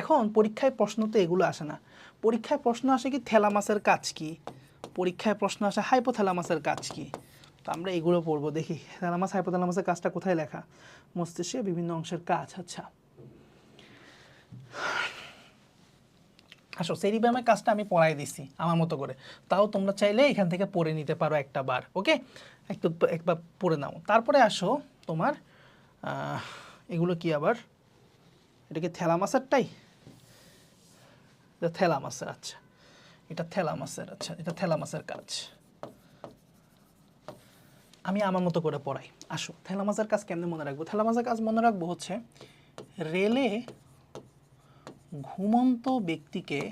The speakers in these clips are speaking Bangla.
এখন পরীক্ষায় প্রশ্ন তো এগুলো আসে না। পরীক্ষায় প্রশ্ন আসে কি থ্যালামাসের কাজ কি? পরীক্ষায় প্রশ্ন আসে হাইপোথ্যালামাসের কাজ কি? তো আমরা এগুলো পড়ব, দেখি থ্যালামাস হাইপোথ্যালামাসের কাজটা কোথায় লেখা? মস্তিষ্কে বিভিন্ন অংশের কাজ আচ্ছা। আসো সেরিব্রামের কাজটা আমি পড়াই দিছি, আমার মতো করে। তাও তোমরা চাইলে এখান থেকে পড়ে নিতে পারো একটা বার, ওকে? একটু একবার পড়ে নাও। তারপরে আসো তোমার এগুলো কি আবার? এটা কি থ্যালামাসেরটাই এটা থ্যালামাসের আচ্ছা এটা থ্যালামাসের আচ্ছা এটা থ্যালামাসের কাজ আমি আমার মতো করে পড়াই আসো থ্যালামাসের কাজ কেমনে মনে রাখব থ্যালামাসের কাজ মনে রাখব হচ্ছে রেলে ঘুমন্ত ব্যক্তিকে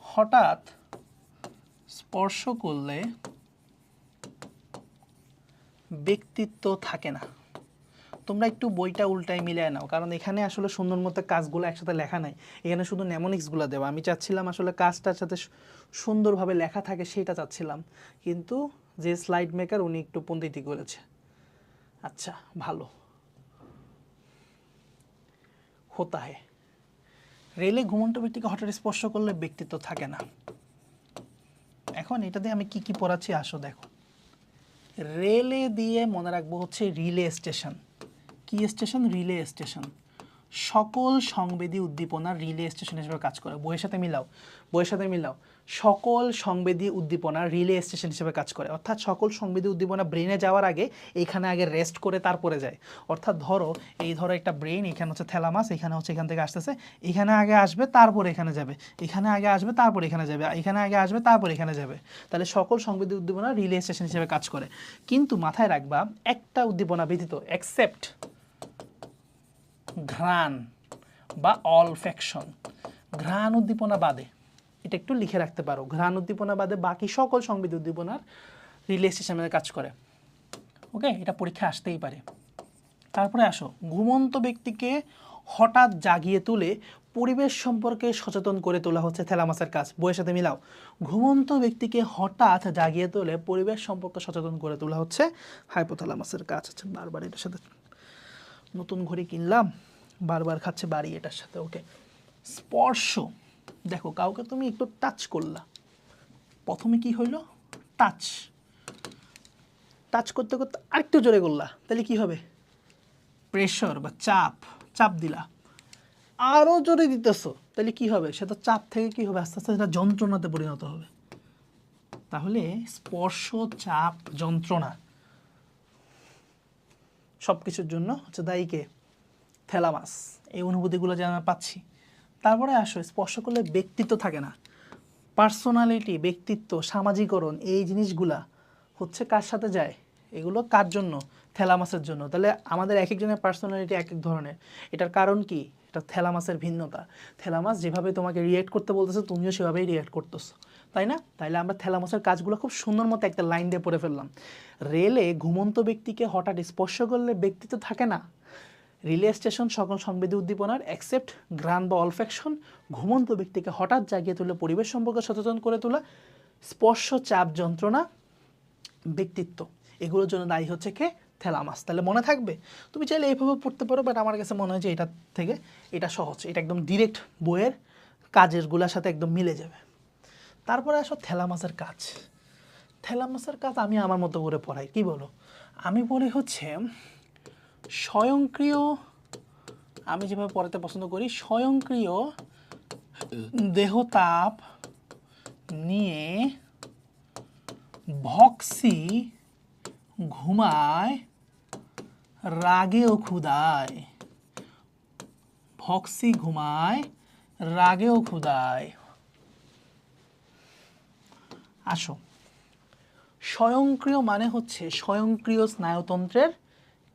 হঠাৎ স্পর্শ করলে ব্যক্তিত্ব থাকে না। তোমরা একটু বইটা উল্টায় মিলিয়ে নাও, কারণ এখানে আসলে সুন্দর মতো কাজগুলো একসাথে লেখা নাই। এখানে শুধু নেমোনিক্সগুলো দেওয়া। আমি চাচ্ছিলাম আসলে কাজটার সাথে সুন্দরভাবে লেখা থাকে সেটা চাচ্ছিলাম। কিন্তু যে স্লাইড মেকার উনি একটু পন্ডিতি করেছে। আচ্ছা ভালো। হতা হে। রেলে ঘুমন্ত ব্যক্তিকে হঠাৎ স্পর্শ করলে ব্যক্তিত্ব থাকে না। এখন এটা দিয়ে আমি কি কি পড়াচ্ছি, আসো দেখো। রেলে দিয়ে মনে রাখব হচ্ছে রিলে স্টেশন কি স্টেশন, রিলে স্টেশন। সকল সংবেদী উদ্দীপনা রিলে স্টেশন হিসেবে কাজ করে। বইয়ের সাথে মিলাও, বইয়ের সাথে মিলাও। সকল সংবেদী উদ্দীপনা রিলে স্টেশন হিসেবে কাজ করে। অর্থাৎ সকল সংবেদী উদ্দীপনা ব্রেনে যাওয়ার আগে এখানে আগে রেস্ট করে তারপরে যায়। অর্থাৎ ধরো, এই ধরো একটা ব্রেন এখানে হচ্ছে থ্যালামাস এখানে হচ্ছে এখান থেকে আসতেছে। এখানে আগে আসবে, তারপর এখানে যাবে। এখানে আগে আসবে, তারপর এখানে যাবে। এখানে আগে আসবে, তারপর এখানে যাবে। তাহলে সকল সংবেদী উদ্দীপনা রিলে স্টেশন হিসেবে কাজ করে। কিন্তু মাথায় রাখবা, একটা উদ্দীপনা ব্যতীত অ্যাকসেপ্ট ঘ্রাণ বা অলফ্যাকশন। ঘ্রাণ উদ্দীপনা বাদে, এটা একটু লিখে রাখতে পারো। ঘ্রাণ উদ্দীপনা বাদে বাকি সকল সংবিধ উদ্দীপনার রিলে স্টেশনের কাজ করে। ওকে এটা পরীক্ষা আসতেই পারে। তারপরে আসো, ঘুমন্ত ব্যক্তিকে হঠাৎ জাগিয়ে তুলে পরিবেশ সম্পর্কে সচেতন করে তোলা হচ্ছে থ্যালামাসের কাজ। বইয়ের সাথে মিলাও। ঘুমন্ত ব্যক্তিকে হঠাৎ জাগিয়ে তোলে পরিবেশ সম্পর্কে সচেতন করে তোলা হচ্ছে হাইপোথ্যালামাসের কাজ। হচ্ছে বারবার এটার সাথে নতুন ঘড়ি কিনলাম, বারবার খাচ্ছে বাড়ি এটার সাথে, ওকে। স্পর্শ। দেখো, কাউকে তুমি একটু টাচ করলা। প্রথমে কি হইল? টাচ টাচ করতে করতে আরেকটু জোরে করলা, তাহলে কি হবে? প্রেশার বা চাপ চাপ দিলা। আরও জোরে দিতেছো, তাহলে কি হবে? সেটা চাপ থেকে কি হবে? আস্তে আস্তে সেটা যন্ত্রণাতে পরিণত হবে। তাহলে স্পর্শ, চাপ, যন্ত্রণা সব কিছুর জন্য হচ্ছে দায়ীকে থ্যালামাস এই অনুভূতিগুলো যে আমরা পাচ্ছি। তারপরে আসো, স্পর্শ করলে ব্যক্তিত্ব থাকে না। পার্সোনালিটি, ব্যক্তিত্ব, সামাজিকরণ, এই জিনিসগুলা হচ্ছে কার সাথে যায়? এগুলো কার জন্য? থ্যালামাসের জন্য। তাহলে আমাদের এক একজনের পার্সোনালিটি এক এক ধরনের। এটার কারণ কি? এটা থ্যালামাসের ভিন্নতা। থ্যালামাস যেভাবে তোমাকে রিয়েক্ট করতে বলতেছে, তুমিও সেভাবেই রিয়েক্ট করতেছো। তাই না? তাইলে আমরা থ্যালামাসের কাজগুলো খুব সুন্দর মতো একটা লাইন দিয়ে পড়ে ফেললাম। রেলে ঘুমন্ত ব্যক্তিকে হঠাৎ স্পর্শ করলে ব্যক্তিত্ব থাকে না। রিলে স্টেশন সকল সংবেদী উদ্দীপনার অ্যাকসেপ্ট গ্রান বা অলফ্যাকশন ঘুমন্ত ব্যক্তিকে হঠাৎ জাগিয়ে তুলে পরিবেশ সম্পর্কে সচেতন করে তোলা, স্পর্শ চাপ যন্ত্রণা, ব্যক্তিত্ব। এগুলোর জন্য দায়ী হচ্ছে কে? থ্যালামাস তাহলে মনে থাকবে? তুমি চাইলে এইভাবে পড়তে পারো বাট আমার কাছে মনে হয় যে এটা থেকে এটা সহজ। এটা একদম ডিরেক্ট বইয়ের কাজেরগুলোর সাথে একদম মিলে যাবে। তারপরে আসো থ্যালামাসের কাজ। থ্যালামাসের কাজ আমি আমার মতো করে পড়াই, কি বলো? আমি বলি হচ্ছে স্বয়ংক্রিয়, আমি যেভাবে পড়াতে পছন্দ করি, স্বয়ংক্রিয় দেহতাপ নিয়ে ভক্সি ঘুমায় রাগে ও ক্ষুদায় ভক্সি ঘুমায় রাগে ও ক্ষুদায় আসো। স্বয়ংক্রিয় মানে হচ্ছে স্বয়ংক্রিয় স্নায়ুতন্ত্রের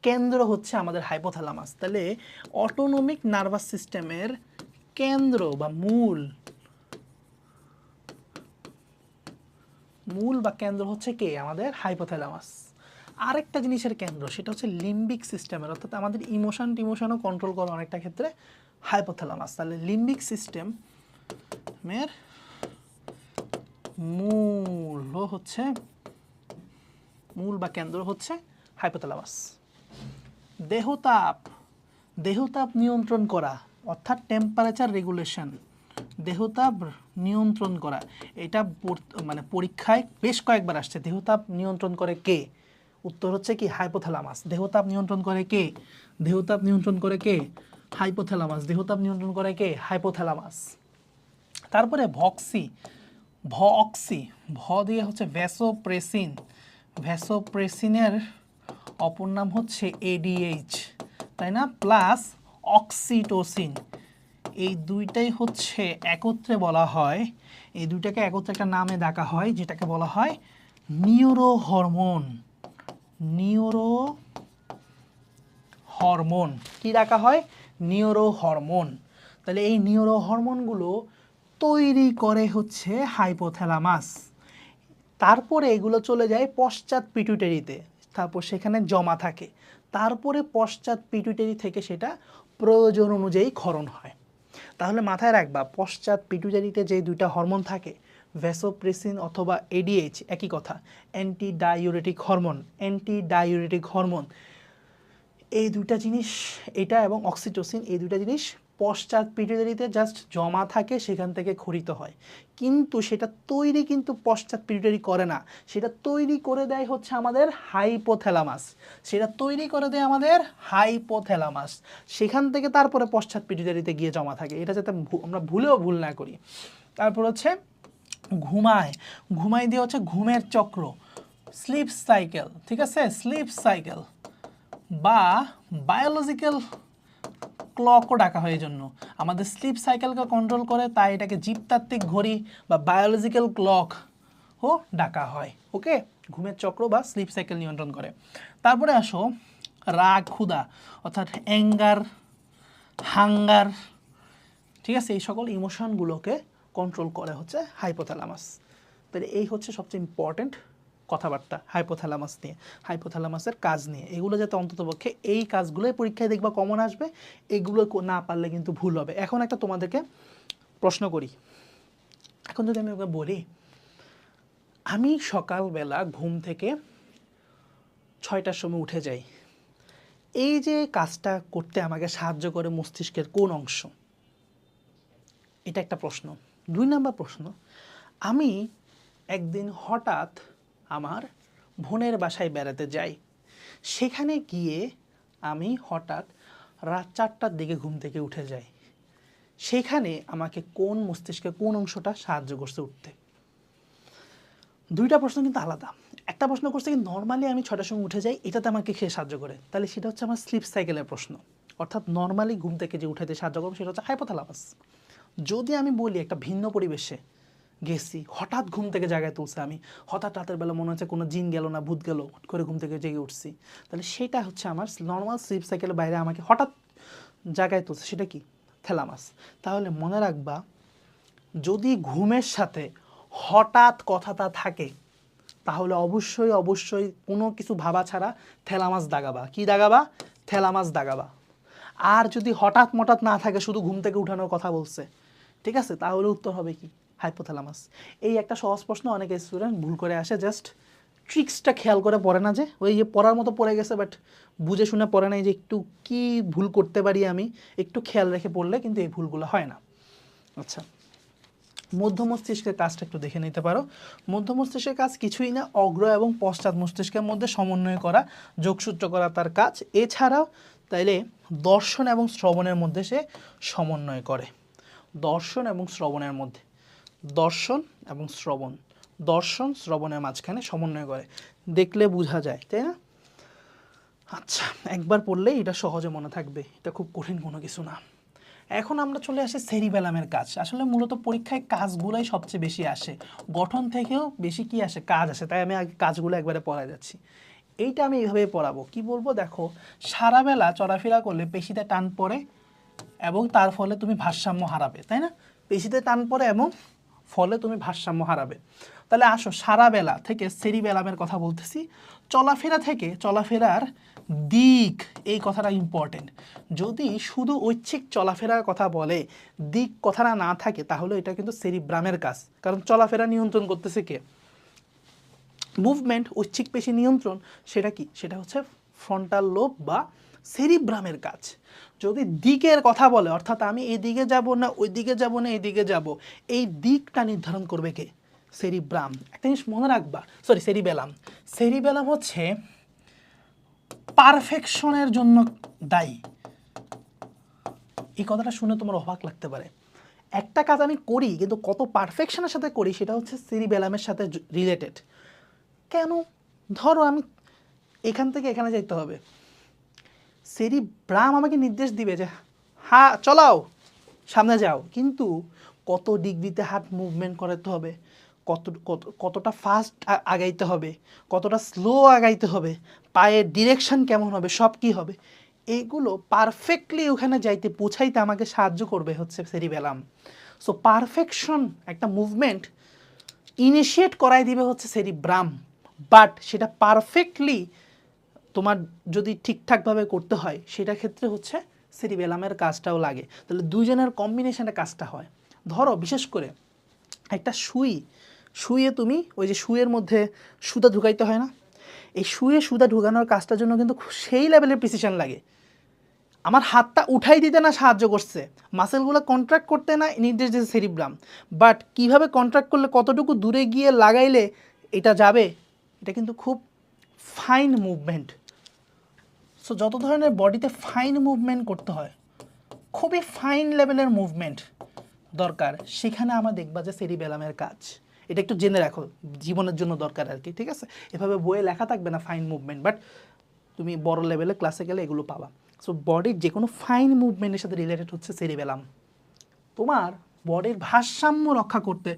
কেন্দ্র হচ্ছে আমাদের হাইপোথ্যালামাস তাহলে অটোনমিক নার্ভাস সিস্টেমের কেন্দ্র বা মূল মূল বা কেন্দ্র হচ্ছে কে? আমাদের হাইপোথ্যালামাস আরেকটা জিনিসের কেন্দ্র, সেটা হচ্ছে লিম্বিক সিস্টেমের অর্থাৎ আমাদের ইমোশন টিমোশনও কন্ট্রোল করে অনেকটা ক্ষেত্রে হাইপোথ্যালামাস তাহলে লিম্বিক সিস্টেমের মূল হচ্ছে, মূল বা কেন্দ্র হচ্ছে হাইপোথ্যালামাস দেহতাপ দেহতাপ নিয়ন্ত্রণ করা, অর্থাৎ টেম্পারেচার রেগুলেশন দেহতাপ নিয়ন্ত্রণ করা। এটা মানে পরীক্ষায় বেশ কয়েকবার আসছে। দেহতাপ নিয়ন্ত্রণ করে কে? উত্তর হচ্ছে কি হাইপোথ্যালামাস দেহতাপ নিয়ন্ত্রণ করে কে? দেহতাপ নিয়ন্ত্রণ করে কে? হাইপোথ্যালামাস দেহতাপ নিয়ন্ত্রণ করে কে? হাইপোথ্যালামাস তারপরে ভক্সি। ভক্সি। ভ দিয়ে হচ্ছে ভ্যাসোপ্রেসিন ভ্যাসোপ্রেসিনের অপর নাম হচ্ছে এডিএইচ তাই না? প্লাস অক্সিটোসিন এই দুইটাই হচ্ছে একত্রে বলা হয়। এই দুইটাকে একত্রে একটা নামে ডাকা হয়, যেটাকে বলা হয় নিউরো হরমোন নিউরো হরমোন কি ডাকা হয়? নিউরো হরমোন তাহলে এই নিউরো হরমোনগুলো তৈরি করে হচ্ছে হাইপোথ্যালামাস। তারপরে এগুলো চলে যায় পশ্চাৎ পিটুইটারিতে তারপর সেখানে জমা থাকে। তারপরে পশ্চাৎ পিটুইটারি থেকে সেটা প্রয়োজন অনুযায়ী ক্ষরণ হয়। তাহলে মাথায় রাখবা, পশ্চাৎ পিটুইটারিতে যে দুইটা হরমোন থাকে ভ্যাসোপ্রেসিন অথবা এডিএইচ একই কথা anti diuretic hormone anti diuretic hormone এই দুইটা জিনিস, এটা এবং অক্সিটোসিন এই দুইটা জিনিস পশ্চাৎ পিটুইটারিতে জাস্ট জমা থাকে, সেখান থেকে খরিত হয়। কিন্তু সেটা তৈরি কিন্তু পশ্চাৎ পিটুইটারি করে না। সেটা তৈরি করে দেয় হচ্ছে আমাদের হাইপোথ্যালামাস সেটা তৈরি করে দেয় আমাদের হাইপোথ্যালামাস সেখান থেকে তারপরে পশ্চাৎ পিটুইটারিতে গিয়ে জমা থাকে। এটা যাতে আমরা ভুলেও ভুল না করি। তারপর হচ্ছে ঘুমায়। ঘুমাই দিয়ে হচ্ছে ঘুমের চক্র। স্লিপ সাইকেল, ঠিক আছে? Sleep cycle. বা বায়োলজিক্যাল ক্লকও ডাকা হয় এই জন্য আমাদের স্লিপ সাইকেলকে কন্ট্রোল করে তাই এটাকে জীবতাত্ত্বিক ঘড়ি বা বায়োলজিক্যাল ক্লক ও ডাকা হয়, ওকে? ঘুমের চক্র বা স্লিপ সাইকেল নিয়ন্ত্রণ করে। তারপরে আসো, রাগ, ক্ষুধা, অর্থাৎ অ্যাঙ্গার হাঙ্গার ঠিক আছে? এই সকল ইমোশনগুলোকে কন্ট্রোল করে হচ্ছে হাইপোথ্যালামাস তাহলে এই হচ্ছে সবচেয়ে ইম্পর্ট্যান্ট কথাবার্তা হাইপোথ্যালামাস নিয়ে হাইপোথ্যালামাসের কাজ নিয়ে। এগুলো যাতে অন্ততপক্ষে এই কাজগুলোই পরীক্ষায় দেখবা কমন আসবে, এগুলো না পারলে কিন্তু ভুল হবে। এখন একটা তোমাদেরকে প্রশ্ন করি। এখন যদি আমি ওকে বলি, আমি সকালবেলা ঘুম থেকে ছয়টার সময় উঠে যাই। এই যে কাজটা করতে আমাকে সাহায্য করে মস্তিষ্কের কোন অংশ? এটা একটা প্রশ্ন। দুই নাম্বার প্রশ্ন, আমি একদিন হঠাৎ আমার বোনের বাসায় বেড়াতে যাই। সেখানে গিয়ে আমি হঠাৎ রাত চারটার দিকে ঘুম থেকে উঠে যাই। সেখানে আমাকে কোন মস্তিষ্কে কোন অংশটা সাহায্য করছে উঠতে? দুইটা প্রশ্ন কিন্তু আলাদা। একটা প্রশ্ন করছে কি নর্মালি আমি ছটার সময় উঠে যাই, এটাতে আমাকে খেয়ে সাহায্য করে? তাহলে সেটা হচ্ছে আমার স্লিপ সাইকেলের প্রশ্ন। অর্থাৎ নর্মালি ঘুম থেকে যে উঠাতে সাহায্য করবে, সেটা হচ্ছে হাইপোথ্যালামাস যদি আমি বলি একটা ভিন্ন পরিবেশে গেছি, হঠাৎ ঘুম থেকে জায়গায় তুলছে আমি, হঠাৎ রাতের বেলা মনে হচ্ছে কোনো জিন গেল না, ভূত গেল, হুট করে ঘুম থেকে জেগে উঠছি, তাহলে সেটা হচ্ছে আমার নর্মাল স্লিপ সাইকেলের বাইরে আমাকে হঠাৎ জায়গায় তুলছে, সেটা কি? থ্যালামাস তাহলে মনে রাখবা, যদি ঘুমের সাথে হঠাৎ কথাটা থাকে, তাহলে অবশ্যই অবশ্যই কোনো কিছু ভাবা ছাড়া থ্যালামাস দাগাবা। কি দাগাবা? থ্যালামাস দাগাবা। আর যদি হঠাৎ মঠাৎ না থাকে, শুধু ঘুম থেকে উঠানোর কথা বলছে, ঠিক আছে? তাহলে উত্তর হবে কি? হাইপোথ্যালামাস এই একটা সহজ প্রশ্ন, অনেক স্টুডেন্ট ভুল করে আসে জাস্ট ট্রিক্সটা খেয়াল করে পড়ে না যে, ওই যে পড়ার মতো পড়ে গেছে বাট বুঝে শুনে পড়ে নাই যে একটু কি ভুল করতে পারি আমি, একটু খেয়াল রেখে পড়লে কিন্তু এই ভুলগুলো হয় না। আচ্ছা মধ্য মস্তিষ্কের কাজটা একটু দেখে নিতে পারো। মধ্য মস্তিষ্কের কাজ কিছুই না, অগ্র এবং পশ্চাৎ মস্তিষ্কের মধ্যে সমন্বয় করা, যোগসূত্র করা তার কাজ। এছাড়াও তাইলে দর্শন এবং শ্রবণের মধ্যে সে সমন্বয় করে। দর্শন এবং শ্রবণের মধ্যে। দর্শন এবং শ্রবণ। দর্শন, শ্রবণের মাঝখানে সমন্বয় করে। দেখলে বোঝা যায়, তাই না? আচ্ছা একবার পড়লেই এটা সহজে মনে থাকবে। এটা খুব কঠিন কোনো কিছু না। এখন আমরা চলে আসি সেরিবেলামের কাজ। আসলে মূলত পরীক্ষায় কাজগুলোই সবচেয়ে বেশি আসে। গঠন থেকেও বেশি কি আসে? কাজ আসে। তাই আমি আগে কাজগুলো একবারে পড়াই যাচ্ছি। এইটা আমি এইভাবে পড়াবো। কি বলব? দেখো, সারাবেলা চলাফেরা করলে পেশিতে টান পড়ে এবং তার ফলে তুমি ভারসাম্য হারাবে, তাই না? পেশিতে টান পড়ে এবং ফলে তুমি ভারসাম্য হারাবে। তাহলে আসো সারা বেলা থেকে সেরিবেলামের কথা বলতেছি। চলাফেরা থেকে চলাফেরার দিক, এই কথাটা ইম্পর্টেন্ট যদি শুধু ঐচ্ছিক চলাফেরার কথা বলে, দিক কথাটা না থাকে, তাহলে এটা কিন্তু সেরিব্রামের কাজ। কারণ চলাফেরা নিয়ন্ত্রণ করতেছে কে? মুভমেন্ট ঐচ্ছিক পেশি নিয়ন্ত্রণ, সেটা কি? সেটা হচ্ছে ফ্রন্টাল লোব বা সেরিব্রামের কাজ। যদি দিকের কথা বলে, অর্থাৎ আমি এদিকে দিকে যাব না, ওই দিকে যাব না এদিকে দিকে যাব, এই দিকটা নির্ধারণ করবে কে? সেরিব্রাম একটা জিনিস মনে রাখবা সরি সেরিবেলাম সেরিবেলাম হচ্ছে পারফেকশনের জন্য দায়ী। এই কথাটা শুনে তোমার অবাক লাগতে পারে। একটা কাজ আমি করি, কিন্তু কত পারফেকশনের সাথে করি, সেটা হচ্ছে সিরিবেলামের সাথে রিলেটেড কেন? ধরো আমি এখান থেকে এখানে যাইতে হবে। সেরি ব্রাম আমাকে নির্দেশ দিবে যে, হা, চলাও, সামনে যাও। কিন্তু কত ডিগ্রিতে হাত মুভমেন্ট করাতে হবে, কত কত, কতটা ফাস্ট আগাইতে হবে, কতটা স্লো আগাইতে হবে, পায়ের ডিরেকশন কেমন হবে, সব কি হবে? এগুলো পারফেক্টলি ওখানে যাইতে, পৌঁছাইতে আমাকে সাহায্য করবে হচ্ছে সেরিবেলাম সো পারফেকশন একটা মুভমেন্ট ইনিশিয়েট করাই দিবে হচ্ছে সেরিব্রাম বাট সেটা পারফেক্টলি তোমার যদি ঠিকঠাকভাবে করতে হয়, সেটা ক্ষেত্রে হচ্ছে সেরিবেলামের কাজটাও লাগে। তাহলে দুইজনের কম্বিনেশনে কাজটা হয়। ধরো, বিশেষ করে একটা সুই শুয়ে তুমি ওই যে সুইয়ের মধ্যে সুতা ঢুকাইতে হয় না? এই শুয়ে সুতা ঢুকানোর কাজটার জন্য কিন্তু সেই লেভেলের প্রিসিশন লাগে। আমার হাতটা উঠাই দিতে না সাহায্য করছে। মাসেলগুলো কন্ট্রাক্ট করতে না নির্দেশ দিয়েছে সেরিব্রাম বাট কীভাবে কন্ট্রাক্ট করলে কতটুকু দূরে গিয়ে লাগাইলে এটা যাবে? এটা কিন্তু খুব ফাইন মুভমেন্ট সো যত ধরনের বডিতে ফাইন মুভমেন্ট করতে হয়, খুবই ফাইন লেভেলের মুভমেন্ট দরকার। সেখানে আমার দেখবা যে সেরিবেলামের কাজ। এটা একটু জেনে রাখো, জীবনের জন্য দরকার আর কি, ঠিক আছে? এভাবে বইয়ে লেখা থাকবে না ফাইন মুভমেন্ট বাট তুমি বড় লেভেলে ক্লাসে গেলে এগুলো পাবা। সো বডির যে কোনো ফাইন মুভমেন্টের সাথে রিলেটেড হচ্ছে সেরিবেলাম তোমার বডির ভারসাম্য রক্ষা করতে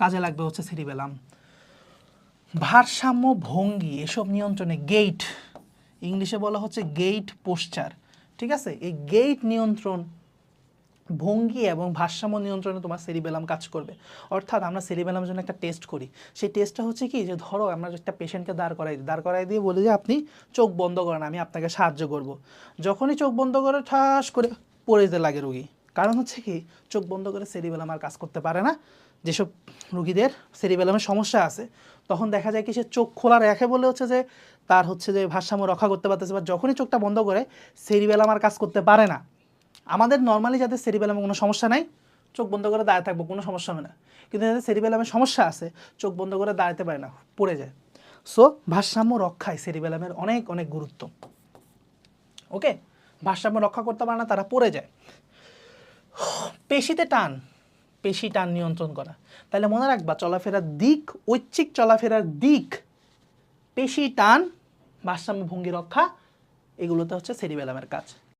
কাজে লাগবে হচ্ছে সেরিবেলাম ভারসাম্য ভঙ্গি এসব নিয়ন্ত্রণে গেইট ইংলিশে বলা হচ্ছে গেইট পোস্চার ঠিক আছে? এই গেইট নিয়ন্ত্রণ, ভঙ্গি এবং ভারসাম্য নিয়ন্ত্রণে তোমার সেরিবেলাম কাজ করবে। অর্থাৎ আমরা সেরিবেলামের জন্য একটা টেস্ট করি। সেই টেস্টটা হচ্ছে কি? যে ধরো আমরা একটা পেশেন্টকে দাঁড় করাই দিই। দাঁড় করাই দিয়ে বলি যে, আপনি চোখ বন্ধ করেন, আমি আপনাকে সাহায্য করব। যখনই চোখ বন্ধ করে ঠাস করে পড়ে যেতে লাগে রুগী। কারণ হচ্ছে কি, চোখ বন্ধ করে সেরিবেলাম আর কাজ করতে পারে না। যেসব রুগীদের সেরিবেলামের সমস্যা আছে, তখন দেখা যায় কি সে চোখ খোলা রেখে বলে হচ্ছে যে, তার হচ্ছে যে ভারসাম্য রক্ষা করতে পারতেছে বা যখনই চোখটা বন্ধ করে সেরিবেলাম আর কাজ করতে পারে না। আমাদের নর্মালি যাদের সেরিবেলামে কোনো সমস্যা নাই, চোখ বন্ধ করে দাঁড়িয়ে থাকব, কোনো সমস্যা হবে না। কিন্তু যাদের সেরিবেলামের সমস্যা আছে, চোখ বন্ধ করে দাঁড়াতে পারে না, পড়ে যায়। সো ভারসাম্য রক্ষায় সেরিবেলামের অনেক অনেক গুরুত্ব। ওকে ভারসাম্য রক্ষা করতে পারে না, তারা পড়ে যায়। পেশিতে টান, পেশি টান নিয়ন্ত্রণ করা। তাহলে মনে রাখবা, চলাফেরার দিক, ঐচ্ছিক চলাফেরার দিক, পেশি টান ভারসাম্য ভঙ্গি রক্ষা, এগুলোতে হচ্ছে সেরিবেলামের কাজ।